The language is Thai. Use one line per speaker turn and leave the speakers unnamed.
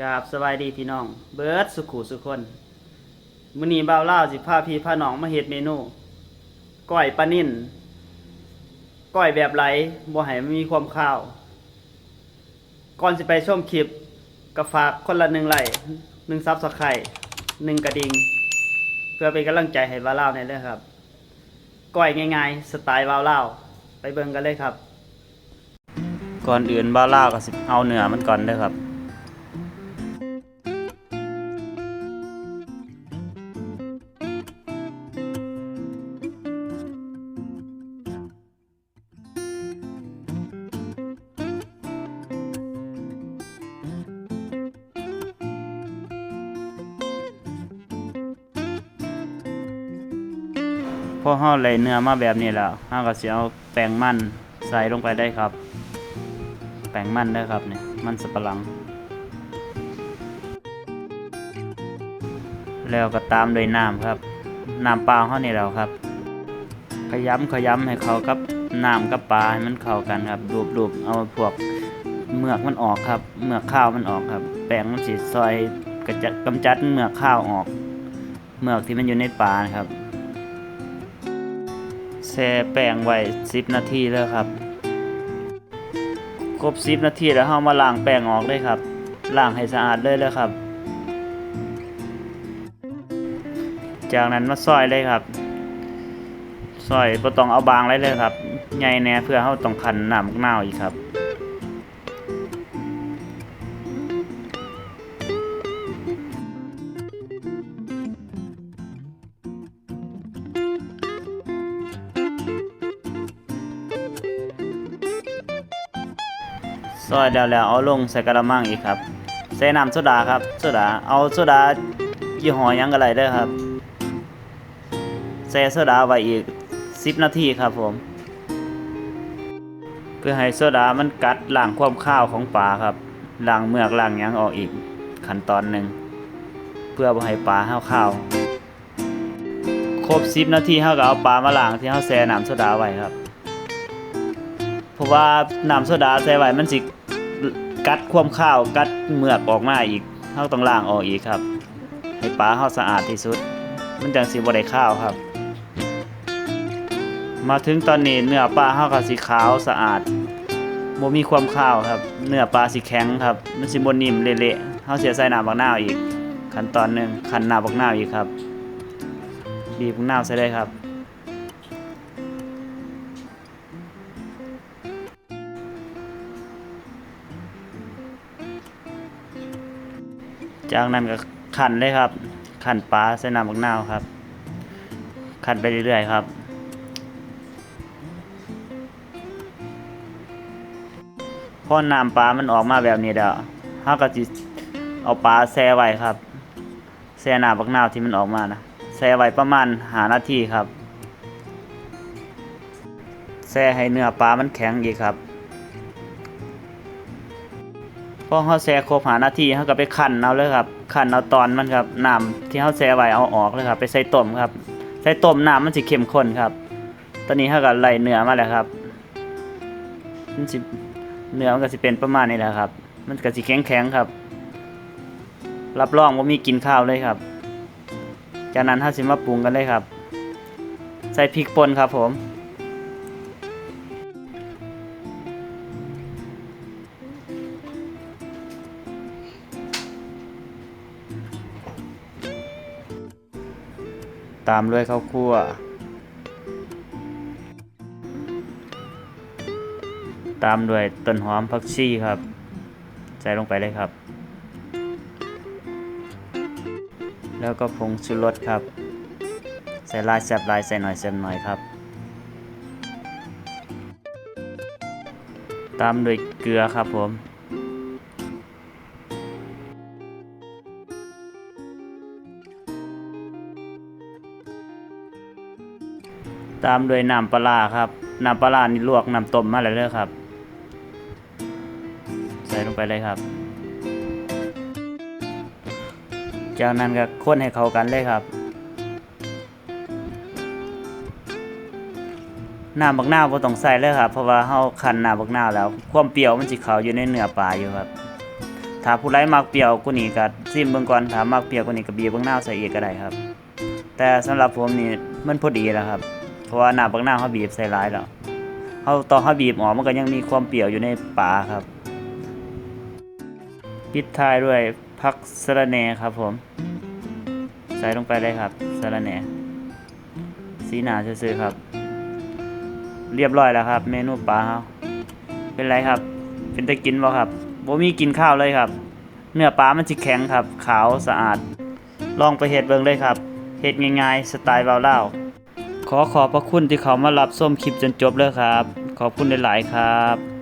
กราบสบายดีพี่น้อง เบิร์ดสุขุสุคนมื้อนี้บ่าวเล่าสิพาพี่พาน้องมาเฮ็ดเมนูก้อยปลานิ่นก้อยแบบไหลบ่ให้มันมีความข้าว ก่อนสิไปชมคลิปก็ฝากคนละหนึ่งไลค์หนึ่งซับสไครต์หนึ่งกระดิ่งเพื่อเป็นกำลังใจให้บ่าวเล่าในเด้องครับก้อยง่ายๆสไตล์บ่าวเล่าไปเบิ่งกันเลยครับ ก่อนอื่นบ่าวเล่าก็สิเอาเนื้อมันก่อนเด้อครับ อเฮาไหลเนื้อมาแบบนี้แล้วเฮาก็สิเอาแป้งมันใส่ลงไปได้ครับ แป้งมันเด้ครับเนี่ยมันสับปะหลัง แล้วก็ตามด้วยน้ำครับน้ำปลาเฮานี่แหล้วครับ ขยำขยำให้เขากับน้ำกับปลาให้มันเข้ากันครับรูปๆเอาพวกเมือกมันออกครับ เมือกข้าวมันออกครับ แป้งมันสิซอยกระจัดกำจัดเมือกข้าวออก เมือกที่มันอยู่ในปลาครับ แช่แป้งไว้10 นาทีแล้วครับ ครบ 10 นาทีแล้วเฮามาล้างแป้งออกเลยครับล้างให้สะอาดเลยเลยครับ จากนั้นมาซอยเลยครับซอยบ่ต้องเอาบางเลยเลยครับใหญ่แน่เพื่อเฮาต้องคั้นน้ำมะนาวอีกครับ ซอยแล้วแล้วเอาลงใส่กระมังอีกครับใส่น้ำโซดาครับโซดาเอาโซดายี่ห้อยังก็ได้เด้อครับใส่โซดาไว้อีก 10 นาทีครับผม เพื่อให้โซดามันกัดล้างความข้าวของปลาครับล้างเมือกล้างยังออกอีกขั้นตอนหนึ่งเพื่อบ่ให้ปลาเฮาข้าวครบ 10 นาทีเฮาก็เอาปลามาล้างที่เฮาแช่น้ำโซดาไว้ครับเพราะว่าน้ำโซดาใส่ไว้มันสิ กัดความข้าวกัดเมือกออกมาอีกเฮาต้องล้างออกอีกครับ ให้ปลาเฮาสะอาดที่สุด มันจังสิบ่ได้ข้าวครับ มาถึงตอนนี้เนื้อปลาเฮาก็สิขาวสะอาดบ่มีความข้าวครับ เนื้อปลาสิแข็งครับ มันสิบ่นิ่มเละๆเฮาเสิใส่น้ำบักนาวอีก ขั้นตอนหนึ่งคั่นน้ำบักนาวอีกครับบีบบักนาวใส่ได้ครับ จากนั้นก็ขันเลยครับ ขันปลาใส่น้ำบักนาวครับ ขันไปเรื่อยๆครับ พอน้ำปลามันออกมาแบบนี้แล้วเราก็จะเอาปลาแช่ไว้ครับแช่น้ำบักนาวที่มันออกมานะแช่ไว้ประมาณหานาทีครับแช่ให้เนื้อปลามันแข็งอีกครับ พอเขาแช่ครบหานาทีเขาก็ไปคั่นเอาเลยครับคั่นเอาตอนมันครับน้ำที่เขาแช่ไว้เอาออกเลยครับ ไปใส่ต้มครับ ใส่ต้มน้ำมันสิเข้มข้นครับ ตอนนี้เขาก็ไล่เนื้อมาแล้วครับมันสิเนื้อมันก็สิเป็นประมาณนี้แหละครับ มันก็สิแข็งแข็งๆครับ รับรองว่ามีกินข้าวเลยครับ จากนั้นเขาสิมาปรุงกันเลยครับ ใส่พริกป่นครับผม ตามด้วยข้าวคั่ว ตามด้วยต้นหอมผักชีครับ ใส่ลงไปเลยครับ แล้วก็ผงชูรสครับ ใส่ลายแซบลายใส่หน่อยแซบหน่อยครับ ตามด้วยเกลือครับผม ตามด้วยน้ำปลาครับน้ำปลานี่ลวกน้ำต้มมาแล้วเด้อครับ ใส่ลงไปเลยครับ จากนั้นก็ค้นให้เข้ากันเลยครับน้ำบักนาวบ่ต้องใส่เลยครับ เพราะว่าเฮาคันน้ำบักนาวแล้ว ความเปรี้ยวมันสิเข้าอยู่ในเนื้อปลาอยู่ครับถ้าผู้ใดมักเปรี้ยวกว่านี้ก็ซิมเบิ่งก่อนถ้ามักเปรี้ยวกว่านี้ก็บีบเบิ่งนาวใส่อีกก็ได้ครับ แต่สำหรับผมนี่มันพอดีแล้วครับ เพราะว่าหน้ำบักนาเขาบีบใส่หลายแล้วเขาตอนเขาบีบออกมันก็ยังมีความเปรี้ยวอยู่ในปลาครับ ปิดท้ายด้วยผักสะระแหน่ครับผม ใส่ลงไปเลยครับสะระแหน่สีหนาซื่อๆครับ เรียบร้อยแล้วครับ เมนูปลาเฮาเป็นไรครับ เป็นตะกินบ่ครับบ่มีกินข้าวเลยครับ เนื้อปลามันสิแข็งครับ ขาวสะอาด ลองไปเฮ็ดเบิ่งเลยครับเฮ็ดง่ายๆ สไตล์เบาเล่า ขอขอบพระคุณที่เขามารับส้มคลิปจนจบเลยครับ ขอบคุณหลาย ๆ ครับ